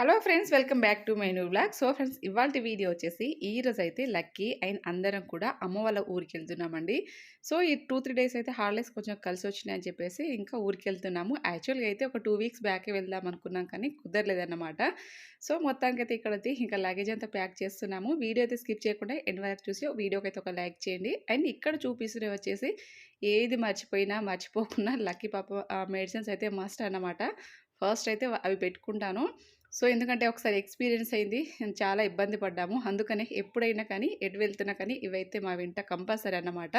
Hello friends welcome back to my new blog so friends ఇవాళ video వచ్చేసి ఈ రోజు అయితే లక్కీ అండ్ అందరం కూడా అమ్మ వాళ్ళ ఊరికి వెళ్తున్నామండి. సో ఈ టూ త్రీ డేస్ అయితే హాలిడేస్ కొంచెం కలిసి వచ్చినాయి అని చెప్పేసి ఇంకా ఊరికి వెళ్తున్నాము. యాక్చువల్గా అయితే ఒక టూ వీక్స్ బ్యాకే వెళ్దాం అనుకున్నాం కానీ కుదరలేదన్నమాట. సో మొత్తానికి అయితే ఇక్కడ ఇంకా లగేజ్ అంతా ప్యాక్ చేస్తున్నాము. వీడియో అయితే స్కిప్ చేయకుండా ఎండ్ వరకు చూసి వీడియోకి అయితే ఒక లైక్ చేయండి. అండ్ ఇక్కడ చూపిస్తున్నవి వచ్చేసి ఏది మర్చిపోయినా మర్చిపోకుండా లక్కీ పాప మెడిసిన్స్ అయితే మస్ట్ అన్నమాట. ఫస్ట్ అయితే అవి పెట్టుకుంటాను. సో ఎందుకంటే ఒకసారి ఎక్స్పీరియన్స్ అయింది చాలా ఇబ్బంది పడ్డాము. అందుకనే ఎప్పుడైనా కానీ ఎటు వెళ్తున్నా కానీ ఇవైతే మా వెంట కంపల్సరీ అన్నమాట.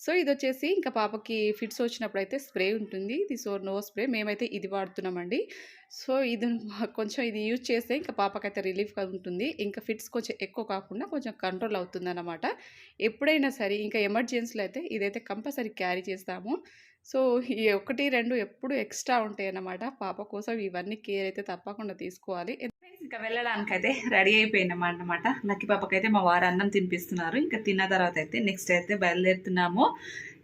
సో ఇది వచ్చేసి ఇంకా పాపకి ఫిట్స్ వచ్చినప్పుడు అయితే స్ప్రే ఉంటుంది. ఇది సో నో స్ప్రే. మేమైతే ఇది వాడుతున్నామండి. సో ఇది కొంచెం ఇది యూజ్ చేస్తే ఇంకా పాపకైతే రిలీఫ్గా ఉంటుంది. ఇంకా ఫిట్స్ కొంచెం ఎక్కువ కాకుండా కొంచెం కంట్రోల్ అవుతుంది ఎప్పుడైనా సరే ఇంకా ఎమర్జెన్సీలో అయితే ఇదైతే కంపల్సరీ క్యారీ చేస్తాము. సో ఈ ఒకటి రెండు ఎప్పుడు ఎక్స్ట్రా ఉంటాయి అన్నమాట పాప కోసం ఇవన్నీ కేర్ అయితే తప్పకుండా తీసుకోవాలి. ఇంకా వెళ్ళడానికి అయితే రెడీ అయిపోయినాం అన్నమాట లక్కీ పాపకైతే మా వారు అన్నం తినిపిస్తున్నారు. ఇంకా తిన్న తర్వాత అయితే నెక్స్ట్ అయితే బయలుదేరుతున్నాము.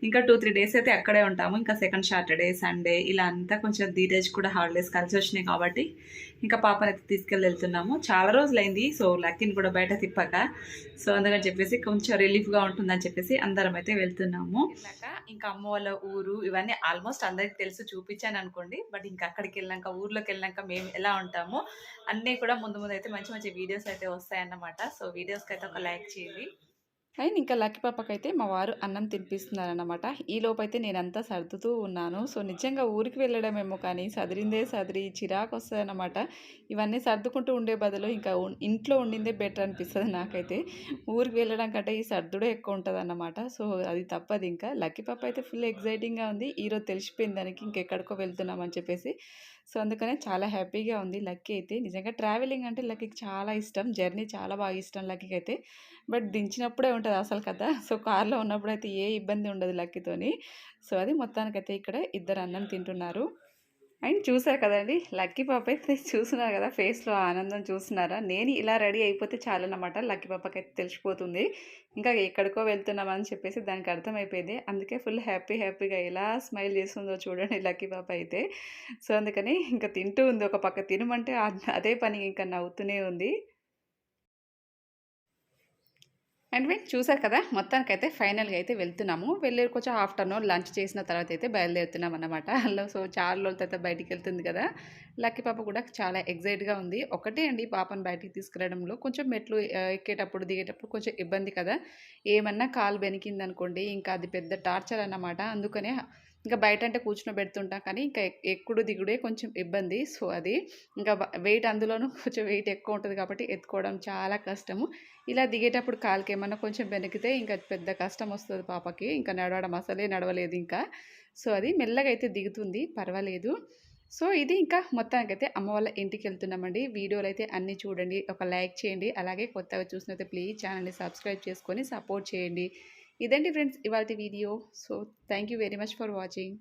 ఇంకా టూ త్రీ డేస్ అయితే అక్కడే ఉంటాము. ఇంకా సెకండ్ సాటర్డే సండే ఇలా అంతా కొంచెం ధీరజ్ కూడా హాలిడేస్ కలిసి వచ్చినాయి కాబట్టి ఇంకా పాపని అయితే తీసుకెళ్ళి వెళ్తున్నాము. చాలా రోజులైంది సో లక్కీని కూడా బయట తిప్పాక. సో అందుకని చెప్పేసి కొంచెం రిలీఫ్గా ఉంటుందని చెప్పేసి అందరం అయితే వెళ్తున్నాము. ఇంకా అమ్మ వాళ్ళ ఊరు ఇవన్నీ ఆల్మోస్ట్ అందరికి తెలుసు చూపించాను అనుకోండి. బట్ ఇంకా అక్కడికి వెళ్ళాక ఊర్లోకి వెళ్ళాక మేము ఎలా ఉంటామో అన్నీ కూడా ముందు ముందు అయితే మంచి మంచి వీడియోస్ అయితే వస్తాయన్నమాట. సో వీడియోస్కి అయితే ఒక లైక్ చేయండి. అండ్ ఇంకా లక్కీ పాపకైతే మా వారు అన్నం తినిపిస్తున్నారనమాట ఈ నేనంతా సర్దుతూ ఉన్నాను. సో నిజంగా ఊరికి వెళ్ళడమేమో కానీ సదిరిందే సదిరి చిరాకు వస్తుందన్నమాట. ఇవన్నీ సర్దుకుంటూ ఉండే బదులు ఇంకా ఇంట్లో ఉండిందే బెటర్ అనిపిస్తుంది నాకైతే. ఊరికి వెళ్ళడం కంటే ఈ సర్దుడే ఎక్కువ ఉంటుంది అన్నమాట సో అది తప్పదు ఇంకా. లక్కీ పాప అయితే ఫుల్ ఎగ్జైటింగ్గా ఉంది. ఈరోజు తెలిసిపోయింది దానికి ఇంకెక్కడికో వెళ్తున్నామని చెప్పేసి. సో అందుకనే చాలా హ్యాపీగా ఉంది లక్కీ అయితే. నిజంగా ట్రావెలింగ్ అంటే లక్కీకి చాలా ఇష్టం. జర్నీ చాలా బాగా ఇష్టం లక్కీకి అయితే బట్ దించినప్పుడే ఉంటుంది అసలు కదా సో కార్లో ఉన్నప్పుడు అయితే ఏ ఇబ్బంది ఉండదు లక్కీతోని. సో అది మొత్తానికైతే ఇక్కడ ఇద్దరు అన్నం తింటున్నారు. అండ్ చూసారు కదండి లక్కీ పాప అయితే చూస్తున్నారు కదా ఫేస్లో ఆనందం చూస్తున్నారా? నేను ఇలా రెడీ అయిపోతే చాలన్నమాట లక్కీ పాపకి అయితే తెలిసిపోతుంది. ఇంకా ఎక్కడికో వెళ్తున్నామని చెప్పేసి దానికి అర్థమైపోయింది. అందుకే ఫుల్ హ్యాపీ హ్యాపీగా ఎలా స్మైల్ చేస్తుందో చూడండి లక్కీ పాప అయితే. సో అందుకని ఇంకా తింటూ ఉంది ఒక పక్క. తినమంటే అదే పని ఇంకా నవ్వుతూనే ఉంది. అండ్ మేము చూసారు కదా మొత్తానికైతే ఫైనల్గా అయితే వెళ్తున్నాము. వెళ్ళి కొంచెం ఆఫ్టర్నూన్ లంచ్ చేసిన తర్వాత అయితే బయలుదేరుతున్నాం అనమాట అలా సో చాలా రోజుల తర్వాత బయటికి వెళ్తుంది కదా. లక్కీ పాప కూడా చాలా ఎగ్జైట్గా ఉంది. ఒకటే అండి పాపను బయటికి తీసుకురావడంలో. కొంచెం మెట్లు ఎక్కేటప్పుడు దిగేటప్పుడు కొంచెం ఇబ్బంది కదా. ఏమన్నా కాలు బెనికింది అనుకోండి ఇంకా అది పెద్ద టార్చర్ అన్నమాట. అందుకనే ఇంకా బయట అంటే కూర్చుని పెడుతుంటాం కానీ ఇంకా ఎక్కుడు దిగుడే కొంచెం ఇబ్బంది. సో అది ఇంకా వెయిట్ అందులోనూ కొంచెం వెయిట్ ఎక్కువ ఉంటుంది కాబట్టి ఎత్తుకోవడం చాలా కష్టము. ఇలా దిగేటప్పుడు కాలుకి ఏమన్నా కొంచెం వెనికితే ఇంకా పెద్ద కష్టం వస్తుంది పాపకి. ఇంకా నడవడం అసలే నడవలేదు ఇంకా. సో అది మెల్లగా అయితే దిగుతుంది పర్వాలేదు. సో ఇది ఇంకా మొత్తానికైతే అమ్మ వాళ్ళ ఇంటికి వెళ్తున్నామండి. వీడియోలు అయితే అన్నీ చూడండి ఒక లైక్ చేయండి. అలాగే కొత్తగా చూసినైతే ప్లీజ్ ఛానల్ని సబ్స్క్రైబ్ చేసుకొని సపోర్ట్ చేయండి. ఇదండి ఫ్రెండ్స్ ఇవాళ video. So thank you very much for watching